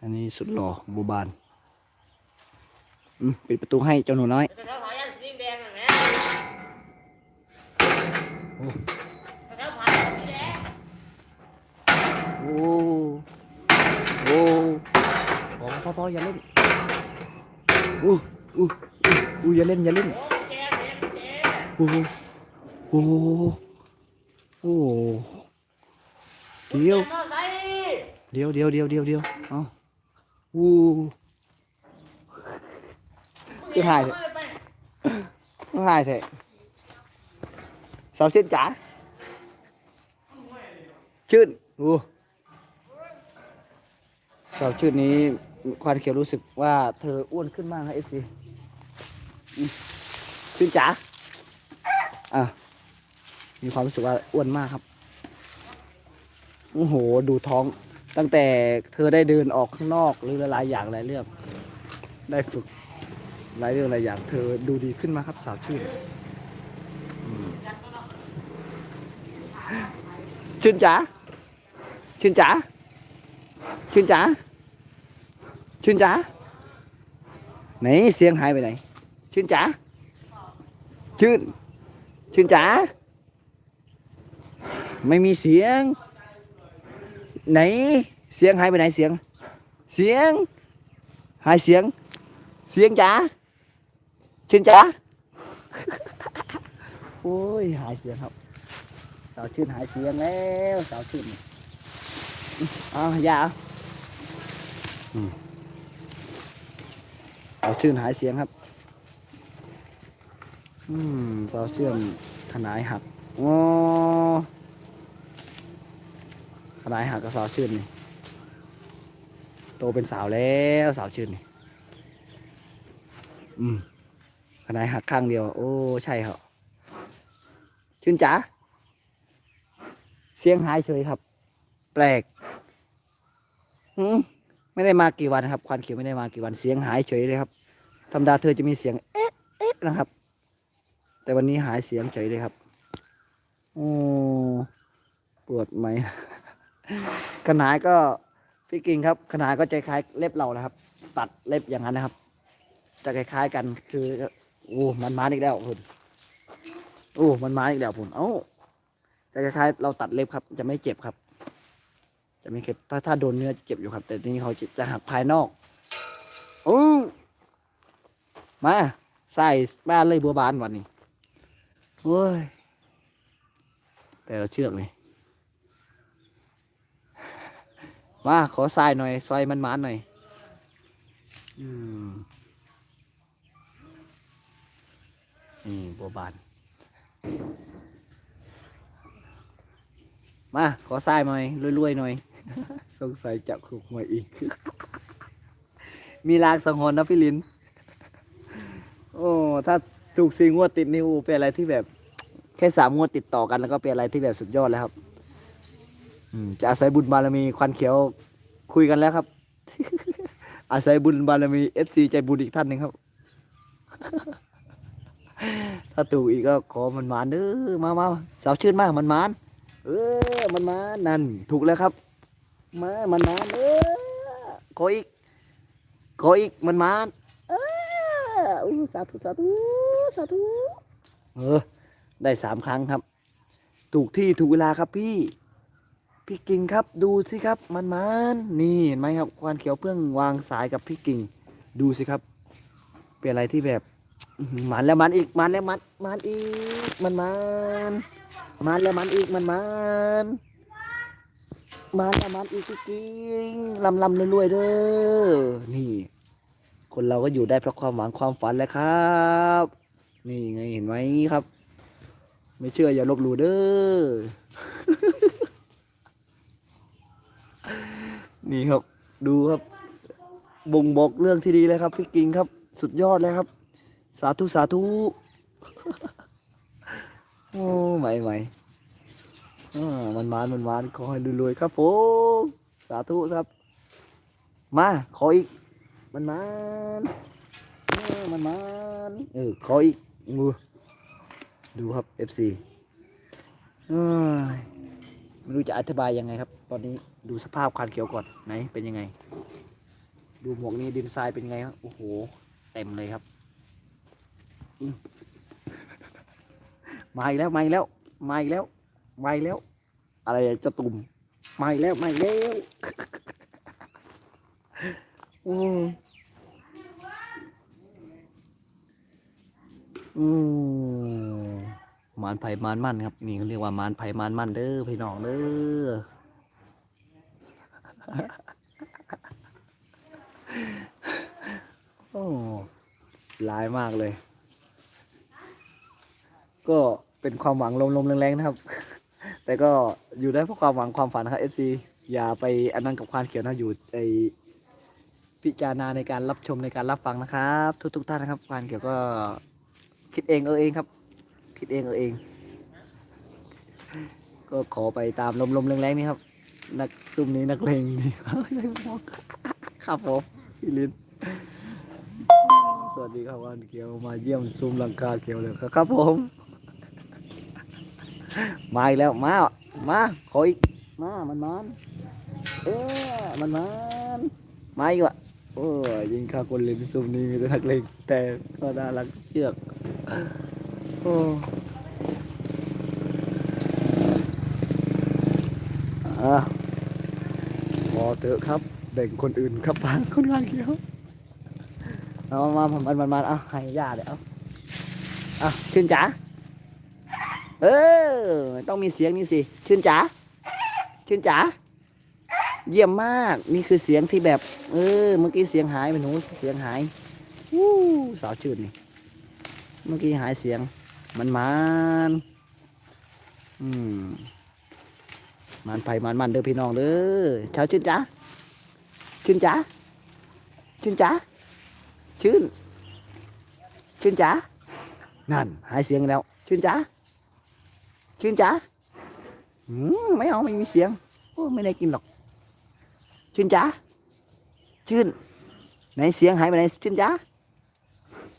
อันนี้สุดหล่อบูบานอืมปิดประตูให้เจ้าหนูน้อยโอ้แต่แถวผายันสีแดงโอ้โอ้พอพอพออย่าเล่นอู้อู้อู้อู้อย่าเล่นอย่าเล่นโอ้โอ้โหโอ้โหโอ้โหเดี๋ยวเดี๋ยวเดี๋ยวเดี๋ยวเดี๋ยวเดี๋ยวเอา อู้คือถ่ายเถอะไปไม่หายเถอะสาวชื่นจ๋าชื่นอู้สาวชื่นนี้ควันเขียวรู้สึกว่าเธออ้วนขึ้นมากนะเอฟซีชื่นจ๋าอะมีความรู้สึกว่าอ้วนมากครับ โอ้โห ดูท้อง ตั้งแต่เธอได้เดินออกข้างนอกหรือหลายอย่างหลายเรื่อง ได้ฝึกหลายเรื่องหลายอย่าง เธอดูดีขึ้นมาครับสาวชื่นชื่นจ๋าชื่นจ๋าชื่นจ๋าชื่นจ๋าไหนเสียงหายไปไหน ชื่นจ๋าชื่น ชื่นจ๋าไม่มีเสียง ไหนเสียงหายไปไหนเสียง เสียง หายเสียง เสียงจ๋าเสียงจ๋าโอ้ยหายเสียงครับ สาวชื่นหายเสียงแล้วสาวชื่นเอาอย่าเอาอืมสาวชื่นหายเสียงครับอืมสาวชื่นขนายหักโอ้ข นายหักกับสาวชื่นนี่โตเป็นสาวแล้วสาวชื่นนี่อืมขนาดหักข้างเดียว โอ้ใช่ครับชื่นจ๋าเสียงหายเฉยครับ แปลกหืมไม่ได้มากี่วันครับควันเขียวไม่ได้มากี่วันเสียงหายเฉยเลยครับธรรมดาเธอจะมีเสียงเอ๊ะเอ๊ะนะครับ แต่วันนี้หายเสียงเฉยเลยครับโอ้ปวดไหม ขนายก็พี่กิ่งครับ ขนายก็จะคล้ายเล็บเรานะครับ ตัดเล็บอย่างนั้นนะครับ จะคล้ายๆกันคือโอ้มันมาอีกแล้วคุณโอ้มันมาอีกแล้วคุณเอ้าจะคล้ายๆเราตัดเล็บครับ จะไม่เจ็บครับ จะไม่เจ็บถ้าถ้าโดนเนื้อเจ็บอยู่ครับ แต่ทีนี้เขาจะจะหักภายนอกโอ้มาใส่บ้านเลยบัวบานวันนี้โอ้ยแต่เราเชือกเลย มาขอทรายหน่อยซอยมันมันๆหน่อยอืมนี่บัวบาน มาขอทรายหน่อยรวยๆหน่อย สงสัยจะขุกมาอีก มีลางสังหรณ์นะพี่ลิน โอ้ ถ้าถูกสีงวดติดนิวเป็นอะไรที่แบบ แค่สามงวดติดต่อกันแล้วก็เป็นอะไรที่แบบสุดยอดแล้วครับอืม จะอาศัยบุญบารมีควันเขียวคุยกันแล้วครับ อาศัยบุญบารมีเอฟซีใจบุญอีกท่านหนึ่งครับ ถ้าถูกอีกก็ขอมันมานเด้อมามาสาวชื่นมากมันมานเออมันมานนั่นถูกแล้วครับ มามันมานเออขออีกขออีกมันมานเอออู้สาธุสาธุสาธุเออได้สามครั้งครับ ถูกที่ถูกเวลาครับพี่ พี่กิ่งครับดูสิครับมันมันนี่เห็นไหมครับควานเขียวเพิ่องวางสายกับพี่กิ่ง ดูสิครับ เป็นอะไรที่แบบมันแล้วมันอีกมันแล้วมันมันอีกมันมันมันแล้วมันอีกมันมันมันแล้วมันอีกพี่กิ่งลำลำรวยๆเด้อนี่ คนเราก็อยู่ได้เพราะความหวังความฝันแหละครับ นี่ไงเห็นไหมครับ ไม่เชื่ออย่าลบหลู่เด้อ นี่ครับ ดูครับ บ่งบอกเรื่องที่ดีเลยครับ พี่กิงครับ สุดยอดเลยครับ สาธุสาธุโอ้ใหม่ใหม่อ่ามันมานมันมานขอให้รวยๆครับผมสาธุครับ มาขออีก มันมานมันมานเออขออีกงูดูครับ FC เอ้ยไม่รู้จะอธิบายยังไงครับ ตอนนี้ ดูสภาพควันเขียวก่อนไหนเป็นยังไง ดูหมวกนี้ดินทรายเป็นไงครับโอ้โหเต็มเลยครับมาอีกแล้วมาอีกแล้วมาอีกแล้วมาอีกแล้ว อะไรจะตุ่มมาอีกแล้วมาอีกแล้วอืมอืมมานไผ่มานมั่นครับ นี่เขาเรียกว่ามานไผ่มานมั่นเด้อพี่น้องเด้อ โอ้ร้ายมากเลย ก็เป็นความหวังลมๆแรงๆนะครับ แต่ก็อยู่ได้เพราะความหวังความฝันนะครับ FC อย่าไปอันนั้นกับความเขียวนะอยู่ในพิจารณาในการรับชมในการรับฟังนะครับ ทุกๆท่านนะครับความเขียวก็คิดเองเออเองครับ คิดเองเออเอง ก็ขอไปตามลมๆแรงๆนี่ครับ นักซุ่มนี้นักเลงนี่ครับผมพี่ลินสวัสดีครับวันเกียวมาเยี่ยมซุ้มหลังคาเกียวเลยครับครับผมมาอีกแล้วมามาขออีกมามันมันเออมันมันมาอีกว่ะโอ้ยยิงข้าคนเล่นซุ้มนี้มีแต่นักเลงแต่ก็น่ารักเชือกโอ้อะ เถอะครับแบ่งคนอื่นครับบางคนงานเกียวเอามามามันมันมันเอาให้ยาเดี๋ยวเอาเอาชื่นจ๋าเออ ต้องมีเสียงนี่สิ ชื่นจ๋าชื่นจ๋าเยี่ยมมากนี่คือเสียงที่แบบ เออ เมื่อกี้เสียงหายไปหนูเสียงหายวู้สาวชื่นนี่เมื่อกี้หายเสียงมันมันอืม มันไปมันมันเด้อพี่น้องเด้อเช้าชื่นจ๋าชื่นจ๋าชื่นจ๋าชื่น ชื่นจ๋านั่น หายเสียงแล้ว ชื่นจ๋าชื่นจ๋าอืมไม่เอาไม่มีเสียงโอ้ไม่ได้กินหรอก ชื่นจ๋าชื่น ไหนเสียงหายไปไหนชื่นจ๋า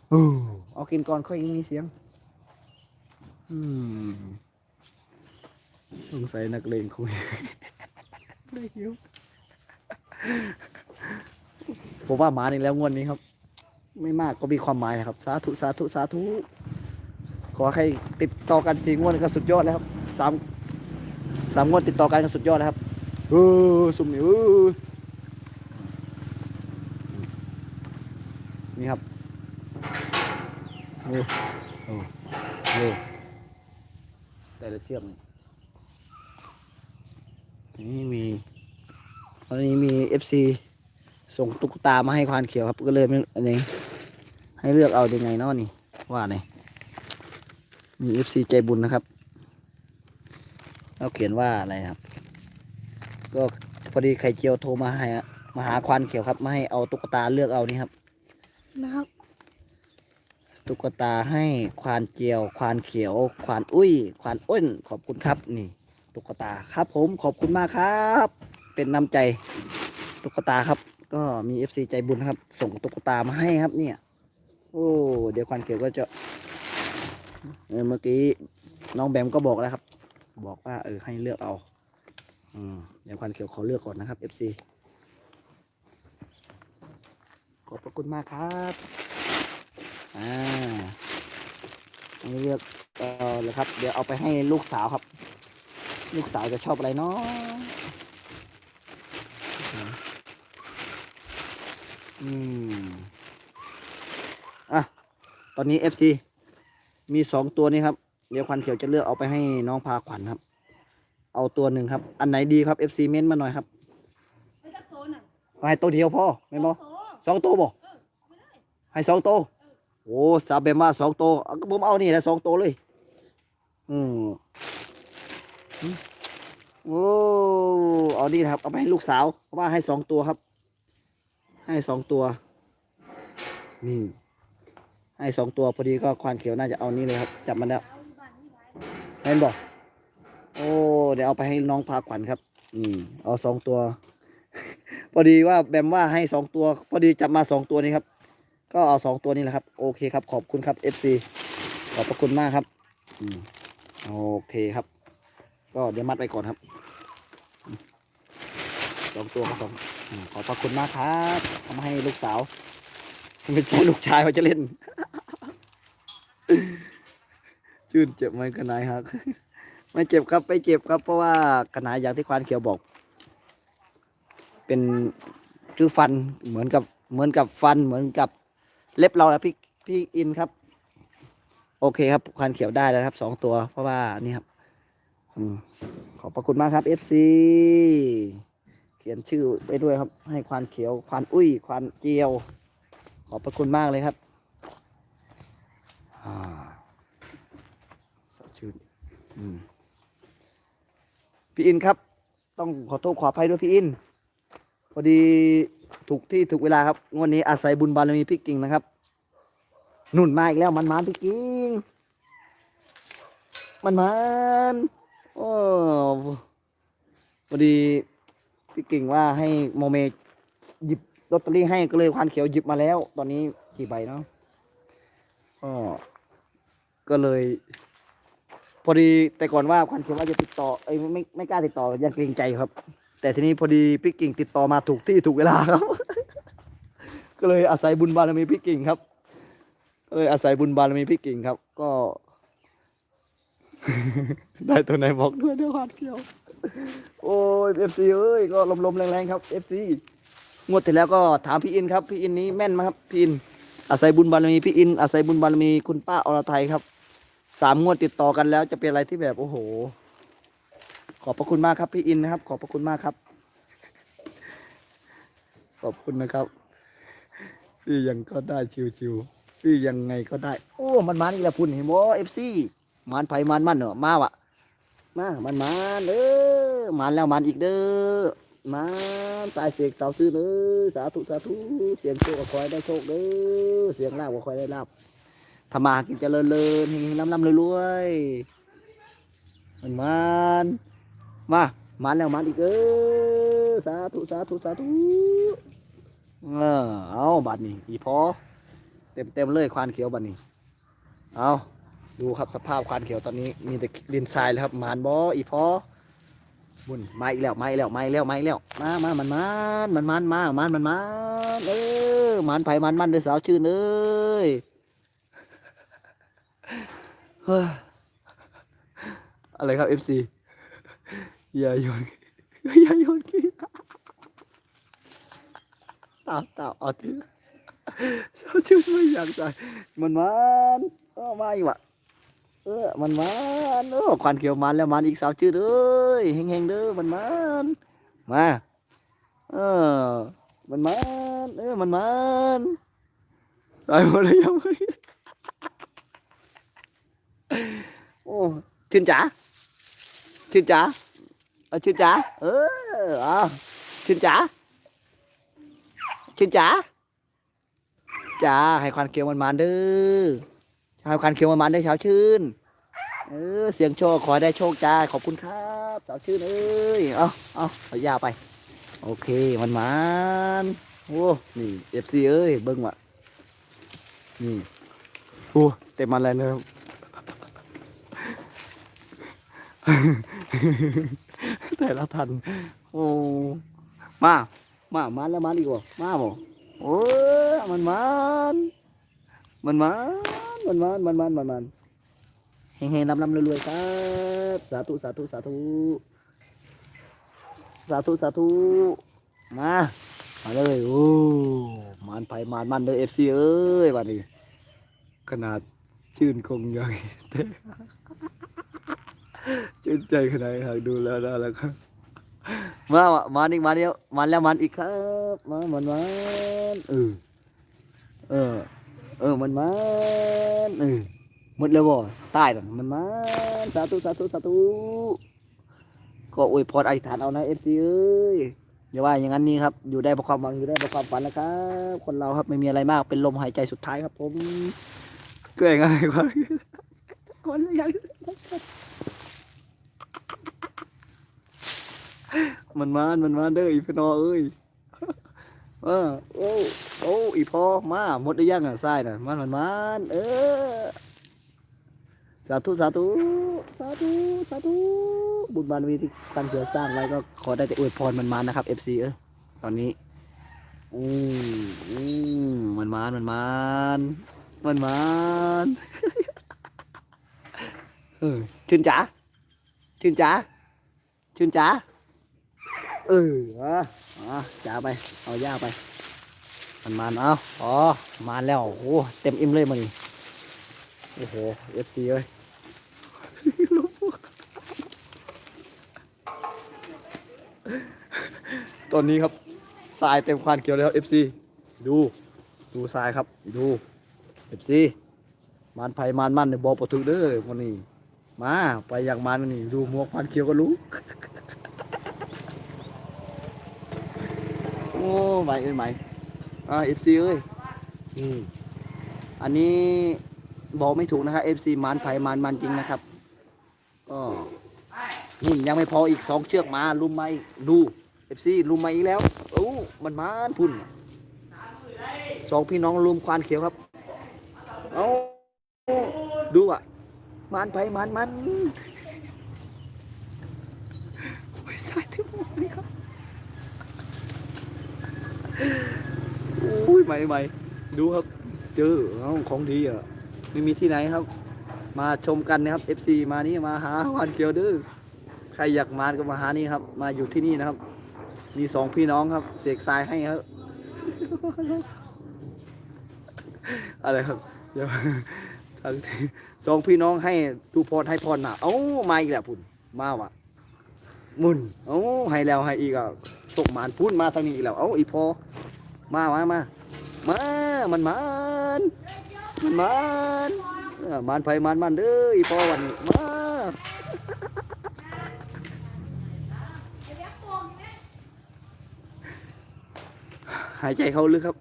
โอ้เอากินก่อนค่อยมีเสียง อืม สงสัยนักเลงคุยเลยหิวผมว่าหมานี่แล้วงวดนี้ครับ ไม่มากก็มีความหมายนะครับ สาธุสาธุสาธุขอให้ติดต่อกันสี่งวดก็สุดยอดแล้วครับสามสามงวดติดต่อกันก็สุดยอดแล้วครับเออสุ่มนี่เออนี่ครับนี่โอ้นี่แต่ละเชือกนี่ มีตอนนี้มี FC ส่งตุ๊กตามาให้ควานเขียวครับ ก็เลยไม่อันนี้ให้เลือกเอายังไงเนาะนี่ว่าไงมีเอฟซีใจบุญนะครับเขาเขียนว่าอะไรครับ ก็พอดีไข่เจียวโทรมาให้อะมาหาควานเขียวครับมาให้เอาตุ๊กตาเลือกเอานี่ครับนะครับ ตุ๊กตาให้ควานเจียว ควานเขียว ควานอุ้ย ควานอ้นขอบคุณครับนี่ ตุ๊กตาครับผมขอบคุณมากครับ เป็นน้ำใจตุ๊กตาครับ ก็มีเอฟซีใจบุญครับ ส่งตุ๊กตามาให้ครับเนี่ย โอ้เดี๋ยวควานเขียวก็จะเออเมื่อกี้น้องแบมก็บอกแล้วครับ บอกว่าเออให้เลือกเอาอืมเดี๋ยวควานเขียวขอเลือกก่อนนะครับเอฟซีขอบพระคุณมากครับอ่าอันนี้เลือกเออเลยครับ เดี๋ยวเอาไปให้ลูกสาวครับ ลูกสาวจะชอบอะไรเนาะอืมอะ ตอนนี้ FC มีสองตัวนี้ครับ เดี๋ยวควันเขียวจะเลือกเอาไปให้น้องพาขวัญครับ เอาตัวหนึ่งครับ อันไหนดีครับ FC เม้นต์มาหน่อยครับไม่สักโตน่ะให้ตัวเดียวพ่อไม่นบอสองตัวบ่ให้สองตัวโอ้สาเบมาสองตัวเอาก็ผมเอานี่แหละสองตัวเลย อืม โอ้เอานี่นะครับ เอาไปให้ลูกสาวเพราะว่าให้สองตัวครับ ให้สองตัว นี่ ให้สองตัวพอดีก็ควานเขียวน่าจะเอานี่เลยครับจับมันแล้วเอาอยู่บ้านนี่ไว้เห็นบอกโอ้ เดี๋ยวเอาไปให้น้องพาขวัญครับอืมเอาสองตัว พอดีว่าแบมว่าให้สองตัว พอดีจับมาสองตัวนี้ครับ ก็เอาสองตัวนี้แหละครับ โอเคครับ ขอบคุณครับ FC ขอบพระคุณมากครับอืมโอเคครับ ก็เดี๋ยวมัดไปก่อนครับสองตัวผสมอืมขอบพระคุณมากครับทำให้ลูกสาวไม่ใช่ลูกชายเขาจะเล่น ชื่นเจ็บไหมกระนายฮักไม่เจ็บครับไม่เจ็บครับ เพราะว่ากระนายอย่างที่ควานเขียวบอก เป็นคือฟันเหมือนกับเหมือนกับฟันเหมือนกับเล็บเราแล้วพี่พี่อินครับ โอเคครับควานเขียวได้แล้วครับสองตัว เพราะว่านี่ครับ ขอบพระคุณมากครับ FC เขียนชื่อไปด้วยครับ ให้ควานเขียว ควานอุ้ย ควานเจียว ขอบพระคุณมากเลยครับอ่าสดชื่นอืมพี่อินครับ ต้องขอโทษขออภัยด้วยพี่อิน พอดีถูกที่ถูกเวลาครับงวดนี้อาศัยบุญบารมีพี่กิ่งนะครับ นุ่นมาอีกแล้วมันมาพี่กิ่ง มันมัน โอ้พอดีพี่กิ่งว่าให้โมเมหยิบลอตเตอรี่ให้ก็เลยควานเขียวหยิบมาแล้ว ตอนนี้กี่ใบเนาะก็ก็เลย พอดีแต่ก่อนว่าควานเขียวว่าจะติดต่อเอ้ไม่ไม่กล้าติดต่อยังเกรงใจครับ แต่ทีนี้พอดีพี่กิ่งติดต่อมาถูกที่ถูกเวลาครับ ก็เลยอาศัยบุญบารมีพี่กิ่งครับก็เลยอาศัยบุญบารมีพี่กิ่งครับ ก็ ได้ตัวไหนบอกด้วยเดี๋ยวหาดเขียว โอ้ยเอฟซีเอ้ยก็ลมๆแรงๆครับเอฟซีงวดที่แล้วก็ถามพี่อินครับพี่อินนี้แม่นไหมครับพี่อิน อาศัยบุญบารมีพี่อิน อาศัยบุญบารมีคุณป้าอรไทยครับสามงวดติดต่อกันแล้วจะเป็นอะไรที่แบบโอ้โห ขอบพระคุณมากครับพี่อินนะครับ ขอบพระคุณมากครับ ขอบคุณนะครับ พี่ยังก็ได้ชิวๆพี่ยังไงก็ได้ โอ้มันมาอีกแล้วพุ่นเห็นบ่เอฟซี มันไผมันมันเนอะมาวะมา มันมันเด้อมันแล้วมันอีกเด้อมันตายเสกเสาซื้อเด้อสาธุสาธุเสียงโชคก็คอยได้โชคเด้อเสียงลาบคอยได้ลาบทำมากินเจริญเลินเฮงๆลำลำรวยๆมันมันมามันแล้วมันอีกเด้อสาธุสาธุสาธุเออเอาบัตรนี่อีพอเต็มเต็มเลยควานเขียวบัตรนี่เอา ดูครับสภาพควานเขียวตอนนี้มีแต่ดินทรายเลยครับมานบออีพอบุญมาอีกแล้วมาอีกแล้วมาอีกแล้วมาอีกแล้วมามามันมันมันมันมามันมันมันเออมันไผ่มันมันเด้อสาวชื่นเอ้ยเฮ้ยอะไรครับเอฟซีอย่าโยนอย่าโยนขี้ตามตามเอาทีชอบชื่อไม่อยากใจมันมันมาอีกว่ะ เออมันมันเออควันเขียวมันแล้วมันอีกสาวชื่อเด้อเฮงเฮงๆเด้อมันมันมาเออมันมันเออมันมันตายหมดเลยยังไม่โอ้ชื่นจ๋าชื่นจ๋าเอาชื่นจ๋าเออเอาชื่นจ๋าชื่นจ๋าจ๋าให้ควันเขียวมันมันเด้อ ให้ควันเขียวมันมันๆเด้ชาวชื่น เออเสียงโชคขอได้โชคจ้าขอบคุณครับสาวชื่นเอ้ยเอาเอาเอายาไป โอเคมันมันโอ้นี่เอฟซีเอ้ยเบิ้งว่ะนี่โอ้เต็มมันเลยเนอะแต่ละทัน โอ้มามามันแล้วมันอีกว่ะมาบ่โอ้มันมันมันมัน มันมันมันมันมันมันเฮงๆลำลำรวยๆครับ สาธุสาธุสาธุสาธุสาธุมามาเลยโอ้มันไผ่มันมันเลยเอฟซีเอ้ยวันนี้ขนาดชื่นคงยังแต่ชื่นใจขนาดหากดูแล้วน่ารักครับมาว่ะมาอีกมาเดียวมันแล้วมันอีกครับ มามันมันเออเออ เออมันมันเออหมดแล้วบ่ตายแล้วมันมันสาธุสาธุสาธุก็อวยพรอธิษฐานเอานะเอฟซีเอ้ยอย่าว่าอย่างนั้นนี่ครับ อยู่ได้เพราะความหวังอยู่ได้เพราะความฝันนะครับ คนเราครับไม่มีอะไรมากเป็นลมหายใจสุดท้ายครับ ผมเกรงอะไรกว่าคนละอย่างมันมานมันมานเด้ออีพี่นอเอ้ย เออโอ้โอ้อีพอมาหมดได้ยังอะทรายน่ะมันมันมันเออสาธุสาธุสาธุสาธุบุญบารมีที่กันเสือสร้างไว้ก็ขอได้แต่อวยพรมันมานะครับ FC เออตอนนี้อืมอืมมันมานมันมานมันมานเออชื่นจ๋าชื่นจ๋าชื่นจ๋า เอออะอะจ๋าไป เอาย่าไป มันมานเอาอ๋อมานแล้วโอ้โหเต็มอิ่มเลยมันโอ้โห FC เอ้ยตอนนี้ครับทรายเต็มควานเขียวแล้ว FC ดู ดูทรายครับ ดู FC มานไผ่มานมันเนี่ยบอกปถึกเด้อวันนี้ มาไปอย่างมันนี่ดูหมวกควานเขียวก็รู้ โอ้ไหมเอ้ยไหมอ่า FC เอ้ยอืมอันนี้บอกไม่ถูกนะครับ FC มานไผ่มานมันจริงนะครับก็นี่ยังไม่พออีกสองเชือกมาลุมมาอีกดูเอฟซีลุมมาอีกแล้วโอ้มันมานพุ่นสองพี่น้องลุมควานเขียวครับเอาดูอะมานไผ่มานมันโอ้ยสายเต็มหมดเลยครับโอ้ย ใหม่ใหม่ดูครับ เจอเอของดีอะไม่มีที่ไหนครับ มาชมกันนะครับ FC มานี่มาหาควานเขียวเด้อใครอยากมาก็มาหานี่ครับ มาอยู่ที่นี่นะครับ มีสองพี่น้องครับ เสกทรายให้ครับ อะไรครับเดี๋ยวทั้งทีสองพี่น้องให้ดูพรให้พรมาเอ้ามาอีกแล้วพุ่นมาว่ะมุนเอ้าให้แล้วให้อีกอะตกมานพุ่นมาทางนี้อีกแล้วเอ้าอีพอมามามา มา มันมันมันมันมันไฟมันมันเด้ออีพอวันนี้มาหายใจเข้าลึกครับ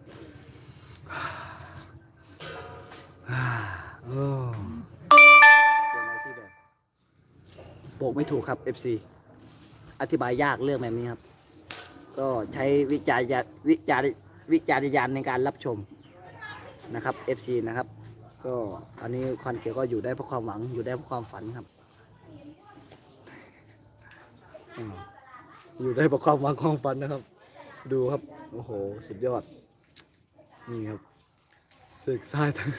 โปรที่แบอกไม่ถูกครับ FC อธิบายยากเรื่องแบบนี้ครับ ก็ใช้วิจารยวิจาร วิจารณญาณในการรับชมนะครับ FC นะครับ ก็อันนี้ควันเขียวก็อยู่ได้เพราะความหวังอยู่ได้เพราะความฝันครับอืมอยู่ได้เพราะความหวังความฝันนะครับ ดูครับโอ้โหสุดยอดนี่ครับเสกทรายทั้ง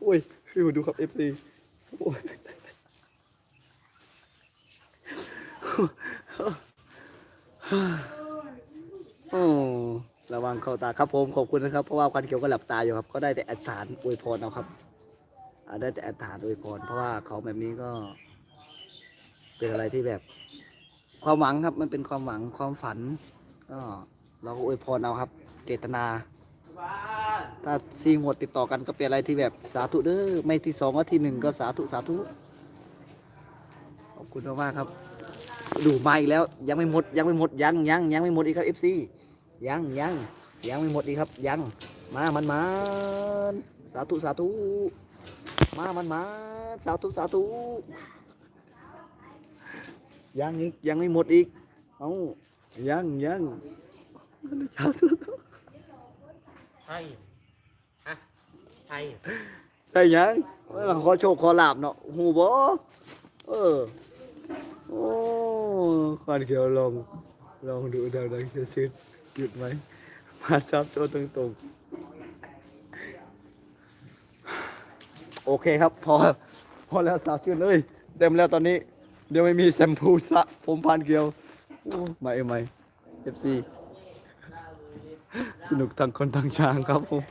โอ้ยคือดูครับ FC โอ้ย โอ้ระวังเข้าตาครับผมขอบคุณนะครับ เพราะว่าควันเขียวก็หลับตาอยู่ครับ ก็ได้แต่อธิษฐานอวยพรเอาครับอ่าได้แต่อธิษฐานอวยพรเพราะว่าเขาแบบนี้ก็ เป็นอะไรที่แบบ ความหวังครับ มันเป็นความหวังความฝันก็เราก็อวยพรเอาครับ เจตนา ถ้าซีงวดติดต่อกันก็เป็นอะไรที่แบบสาธุเด้อไม่ที่สองก็ที่หนึ่งก็สาธุสาธุขอบคุณมากๆครับ ดูมาอีกแล้ว ยังไม่หมดยังไม่หมดยังยังยังไม่หมดอีกครับ FC ยังยังยังไม่หมดอีกครับ ยังมามันมาสาธุสาธุมามันมาสาธุสาธุยังอีกยังไม่หมดอีกเอายังยังสาธุไทยฮะไทยใช่ยังเอ้ยขอโชคขอลาบเนาะหูบ่เออโอ้ ควันเขียวลองลองดูดาวดังชื่อชื่อหยุดไหมมาซับโจตรงตรงโอเคครับพอพอแล้วสาวชื่นเอ้ยเต็มแล้วตอนนี้ เดี๋ยวไม่มีแชมพูสระผมพันเกลียวโอ้ไม่ไม่เอฟซีสนุกทั้งคนทั้งช้างครับผม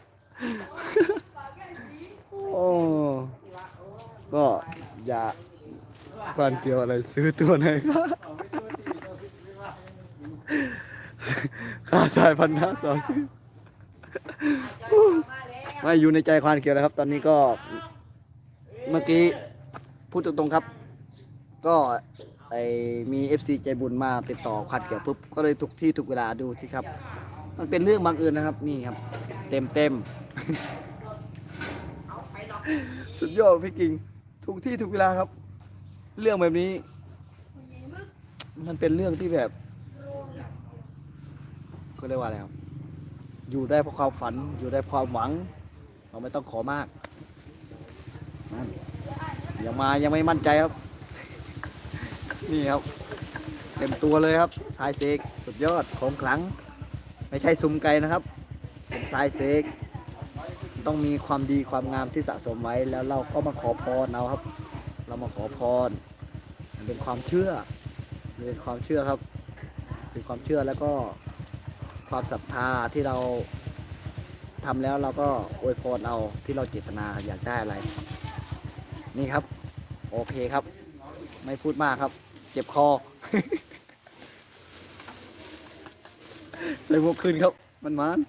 โอ้ก็อย่าพันเกลียวอะไรซื้อตัวไหนครับ ค่าสายพันห้าสองไม่อยู่ในใจควานเขียวนะครับ ตอนนี้ก็เมื่อกี้พูดตรงๆครับ ก็ไอมี FC ใจบุญมาติดต่อควานเขียวปุ๊บก็เลยทุกที่ทุกเวลาดูสิครับ มันเป็นเรื่องบังเอิญนะครับนี่ครับ เต็มเต็มๆสุดยอดพี่กิ่งทุกที่ทุกเวลาครับ เรื่องแบบนี้ มันเป็นเรื่องที่แบบ ก็เรียกว่าอะไรครับอยู่ได้เพราะความฝันอยู่ได้เพราะความหวัง เราไม่ต้องขอมากนั่นยังมายังไม่มั่นใจครับ นี่ครับเต็มตัวเลยครับทรายเสกสุดยอดของขลัง ไม่ใช่ซุ่มไก่นะครับ เป็นทรายเสกต้องมีความดีความงามที่สะสมไว้แล้วเราก็มาขอพรเอาครับ เรามาขอพรเป็นความเชื่อเป็นความเชื่อครับ เป็นความเชื่อแล้วก็ ความศรัทธาที่เราทำแล้วเราก็อวยพรเอาที่เราเจตนาอยากได้อะไร นี่ครับ โอเคครับ ไม่พูดมากครับ เจ็บคอใส่หมวกขึ้นครับ มันมัน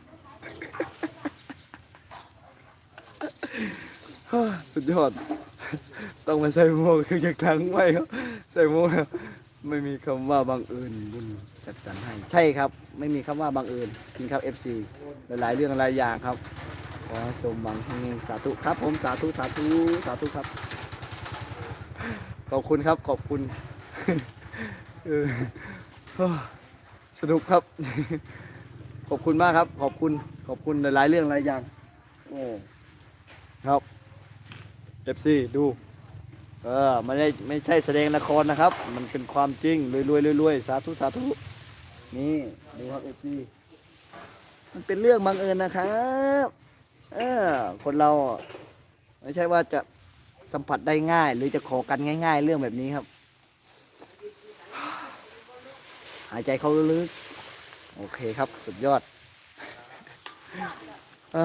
สุดยอด ต้องมาใส่หมวกคือจากครั้งไม่ครับ ใส่หมวกไม่มีคำว่าบังเอิญบุญจัดสรรให้ ใช่ครับ ไม่มีคำว่าบังเอิญกินครับ FC หลายๆเรื่องหลายอย่างครับขอสมหวังเฮงสาธุครับ ผมสาธุสาธุสาธุครับ ขอบคุณครับขอบคุณสนุกครับ ขอบคุณมากครับ ขอบคุณขอบคุณหลายๆเรื่องหลายอย่างโอ้ครับ FC ดูเออไม่ได้ไม่ใช่แสดงละครนะครับ มันเป็นความจริงรวยรวยรวยรวยสาธุสาธุ นี่ดูครับ FC มันเป็นเรื่องบังเอิญนะครับเออคนเราไม่ใช่ว่าจะสัมผัสได้ง่าย หรือจะขอกันง่าย ๆ เรื่องแบบนี้ครับ หายใจเข้าลึกๆโอเคครับ สุดยอดอ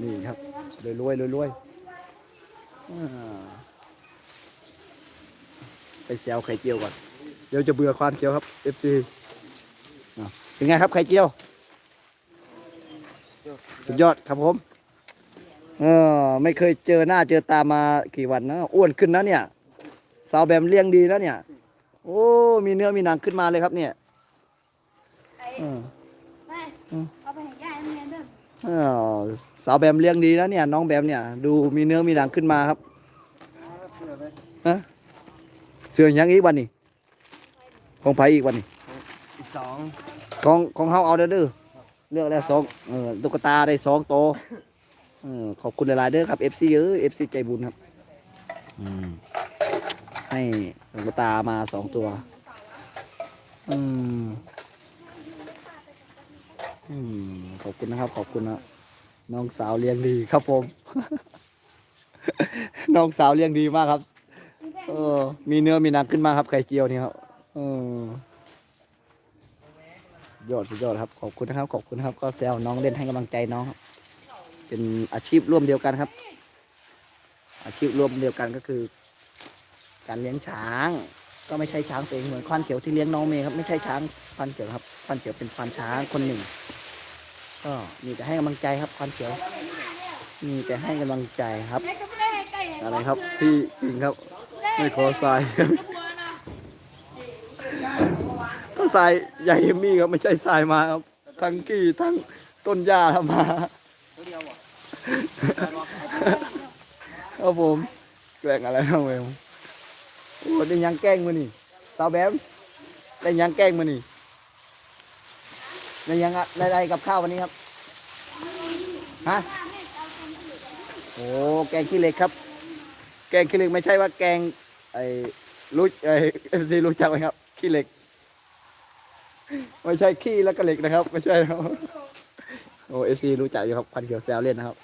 นี่ครับรวยรวยรวยไปแซวไข่เจียวก่อน เดี๋ยวจะเบื่อควานเกียวครับ FC เป็นไงครับไข่เจียว สุดยอดครับผมเออไม่เคยเจอหน้าเจอตามากี่วันนะอ้วนขึ้นนะเนี่ย สาวแบมเลี้ยงดีนะเนี่ย โอ้ มีเนื้อมีหนังขึ้นมาเลยครับเนี่ยไอ้เออแม่อืมเอาไปให้ยายมันเด้อเออสาวแบมเลี้ยงดีนะเนี่ย น้องแบมเนี่ย ดูมีเนื้อมีหนังขึ้นมาครับฮะเสือหยังอีกวันนี้ของไผอีกวันนี้อีก สองของของเฮาเอาเด้อเด้อเลือกแล้วสองเออตุ๊กตาได้สองโตวเออขอบคุณหลายๆเด้อครับ FC เออ FC ใจบุญครับอืมให้ตุ๊กตามาสองตัวอืมอืมขอบคุณนะครับ ขอบคุณนะน้องสาวเลี้ยงดีครับผม น้องสาวเลี้ยงดีมากครับ เออ มีเนื้อมีหนังขึ้นมาครับไข่เจียวนี่ครับเออ ยอดสุดยอดครับ ขอบคุณนะครับ ขอบคุณครับ ก็แซวน้องเล่นให้กำลังใจน้องครับ เป็นอาชีพร่วมเดียวกันครับ อาชีพร่วมเดียวกันก็คือ การเลี้ยงช้าง ก็ไม่ใช่ช้างตัวเองเหมือนควานเขียวที่เลี้ยงน้องเมย์ครับ ไม่ใช่ช้างควานเขียวครับควานเขียวเป็นควานช้างคนหนึ่ง ก็มีแต่ให้กำลังใจครับควานเขียว มีแต่ให้กำลังใจครับ อะไรครับ พี่ปิงครับ ไม่ขอทรายกลัวนะ ก็ ทรายใหญ่เอมมี่ครับไม่ใช่ทรายมาครับทั้งกี้ทั้งต้นหญ้าทำมาครับผมแกล้งอะไรน้องเวลโอ้ได้ยังแกล้งมือนี่สาวแบมได้ยังแกล้งมือนี่ได้ยังอะได้อะไรกับข้าววันนี้ครับฮะโอ้แกงขี้เหล็กครับ แกงขี้เหล็กไม่ใช่ว่าแกงไอ้รู้ไอ้เอฟซีรู้จักไหมครับขี้เหล็ก ไม่ใช่ขี้แล้วก็เหล็กนะครับ ไม่ใช่ครับโอ้เอฟซีรู้จักอยู่ครับพันเขียวแซวเล่นนะครับ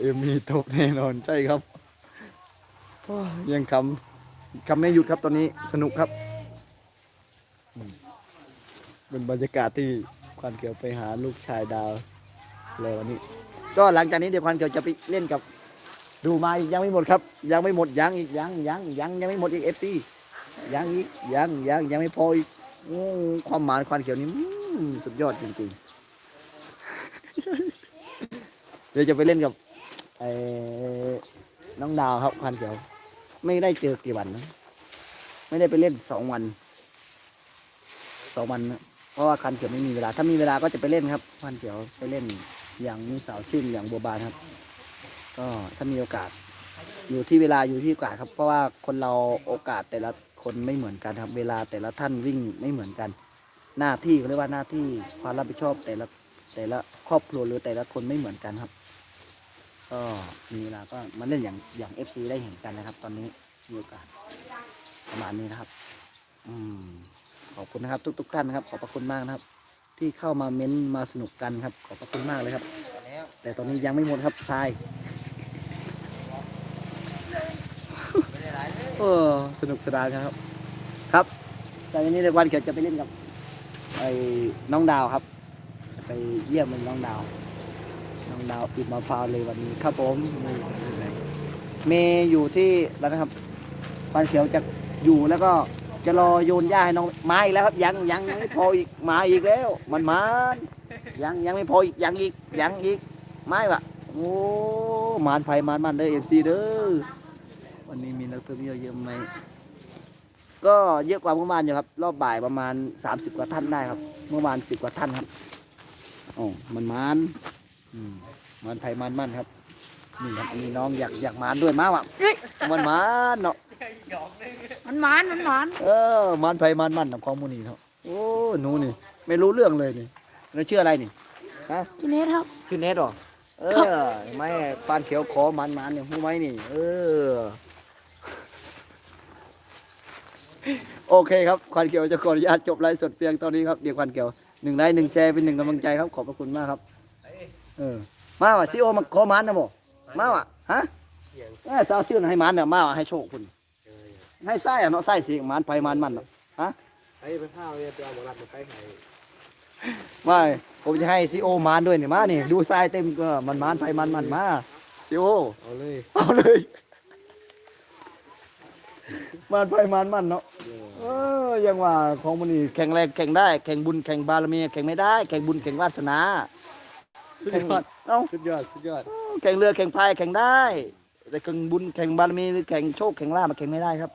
เอ็มมีตกแน่นอนใช่ครับยังคำคำไม่หยุดครับตอนนี้สนุกครับเป็นบรรยากาศที่ควันเขียวไปหาลูกชายดาวเลยวันนี้ ก็หลังจากนี้เดี๋ยวควันเขียวจะไปเล่นกับ ดูมาอีกยังไม่หมดครับ ยังไม่หมดยังอีกยังยังยังยังไม่หมดอีกเอฟซียังอีกยังยังยังไม่พออีก โอ้ความหมายควันเขียวนี่สุดยอดจริงๆ เดี๋ยวจะไปเล่นกับไอ้น้องดาวครับควันเขียว ไม่ได้เจอกี่วันนะไม่ได้ไปเล่นสองวันสองวันนะเพราะว่าคันเขียวไม่มีเวลา ถ้ามีเวลาก็จะไปเล่นครับควันเขียวไปเล่นอย่างมีสาวชื่นอย่างบัวบานครับ ก็ถ้ามีโอกาส อยู่ที่เวลาอยู่ที่โอกาสครับ เพราะว่าคนเราโอกาสแต่ละ คนไม่เหมือนกันครับ เวลาแต่ละท่านวิ่งไม่เหมือนกัน หน้าที่เขาเรียกว่าหน้าที่ความรับผิดชอบแต่ละแต่ละครอบครัวหรือแต่ละคนไม่เหมือนกันครับ ก็มีเวลาก็มาเล่นอย่างอย่างเอฟซีได้เห็นกันนะครับ ตอนนี้มีโอกาสประมาณนี้นะครับ อืมขอบคุณนะครับ ทุกทุกๆท่านนะครับ ขอบพระคุณมากนะครับ ที่เข้ามาเม้นต์มาสนุกกันครับ ขอบพระคุณมากเลยครับแล้วแต่ตอนนี้ยังไม่หมดครับทราย ไม่ ได้ไรเลยเออสนุกสนานครับ ครับแต่วันนี้ในวันเกียวจะไปเล่นกับไอ้น้องดาวครับ ไปเยี่ยมมันน้องดาว น้องดาวปิดมาฟาวเลยวันนี้ครับผมเมย์อยู่ที่แล้วนะครับวันเขียวจะอยู่แล้วก็จะรอโยนหญ้าให้น้องมาอีกแล้วครับ ยังยังยังไม่พออีกมาอีกแล้ว มันมายังยังไม่พออีกยังอีกยังอีกไม่วะโอ้มานไผ่มานมันเด้อเอฟซีเด้อ วันนี้มีนักท่องเที่ยวเยอะไหมก็เยอะกว่าเมื่อวานอยู่ครับ รอบบ่ายประมาณ 30 กว่าท่านได้ครับ เมื่อวาน10 กว่าท่านครับโอ้มันมานอืมมันไผ่มันมันครับนี่ครับมีน้องอยากอยากมานด้วยมาวะมันมานเนาะหยอกนึงมันหมานมันหมานเออมันไผ่มันมันของมูนี่เนาะโอ้หนูนี่ ไม่รู้เรื่องเลยนี่แล้วชื่ออะไรนี่ฮะกินเนสครับ ชื่อเนทเหรอเออไม่ปานเขียวขอมันมันเนี่ยรู้ไหมนี่ เออ โอเคครับควันเขียวจะขออนุญาตจบไลฟ์สดเพียงตอนนี้ครับเดี๋ยวควันเขียวหนึ่งไลค์หนึ่งแชร์เป็นหนึ่งกำลังใจครับขอบพระคุณมากครับเออมาว่ะซีโอมาขอมันนะโมมาว่ะฮะเสียงเออสาวชื่อให้มันเนี่ยมาว่ะให้โชคคุณเออให้ไส้อะเนาะไส้เสียงมันไปมันมันเนาะไอ้ไปข้าวเนี่ยไปเอาหมอรัดมาไปให้ไม่ผมจะให้ซีโอมานด้วยเนี่ยมานี่ดูไส้เต็มก็มันมันไปมันมันมาซีโอเอาเลยเอาเลย มันไปมันมันเนาะเออยังว่าของมันนี่แข่งแรงแข่งได้แข่งบุญแข่งบารมีแข่งไม่ได้แข่งบุญแข่งวาสนาสุดแข่งยอดเอ้าสุดยอดสุดยอดแข่งเรือแข่งพายแข่งได้ แต่แข่งบุญแข่งบารมีหรือแข่งโชคแข่งลาบมาแข่งไม่ได้ครับ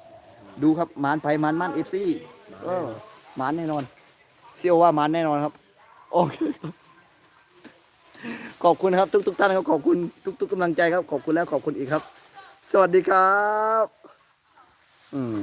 ดูครับหมานไผ่หมานมันเอฟซีเออหมานแน่นอนเซียวว่าหมานแน่นอนครับโอเคครับขอบคุณครับทุกทุกๆท่านครับขอบคุณทุกๆกำลังใจครับขอบคุณแล้วขอบคุณอีกครับ สวัสดีครับ อืม